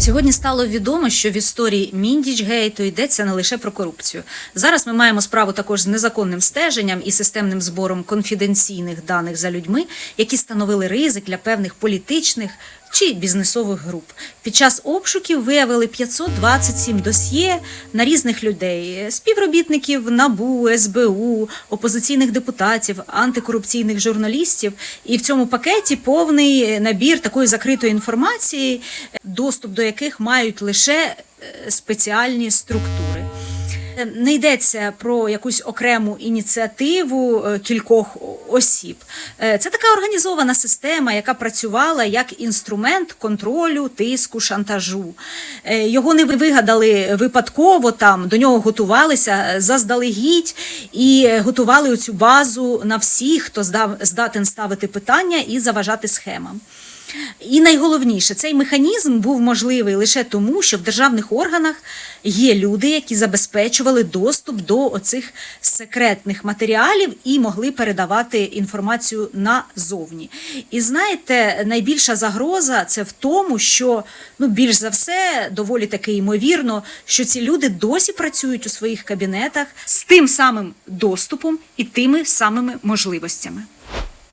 Сьогодні стало відомо, що в історії Міндічгейту йдеться не лише про корупцію. Зараз ми маємо справу також з незаконним стеженням і системним збором конфіденційних даних за людьми, які становили ризик для певних політичних чи бізнесових груп. Під час обшуків виявили 527 досьє на різних людей: співробітників НАБУ, СБУ, опозиційних депутатів, антикорупційних журналістів. І в цьому пакеті повний набір такої закритої інформації, доступ до яких мають лише е, спеціальні структури. Не йдеться про якусь окрему ініціативу е, кількох осіб. Е, Це така організована система, яка працювала як інструмент контролю, тиску, шантажу. Е, Його не вигадали випадково там, до нього готувалися е, заздалегідь і е, готували цю базу на всіх, хто здатен ставити питання і заважати схемам. І найголовніше, цей механізм був можливий лише тому, що в державних органах є люди, які забезпечували доступ до оцих секретних матеріалів і могли передавати інформацію назовні. І знаєте, найбільша загроза це в тому, що ну більш за все доволі таки ймовірно, що ці люди досі працюють у своїх кабінетах з тим самим доступом і тими самими можливостями.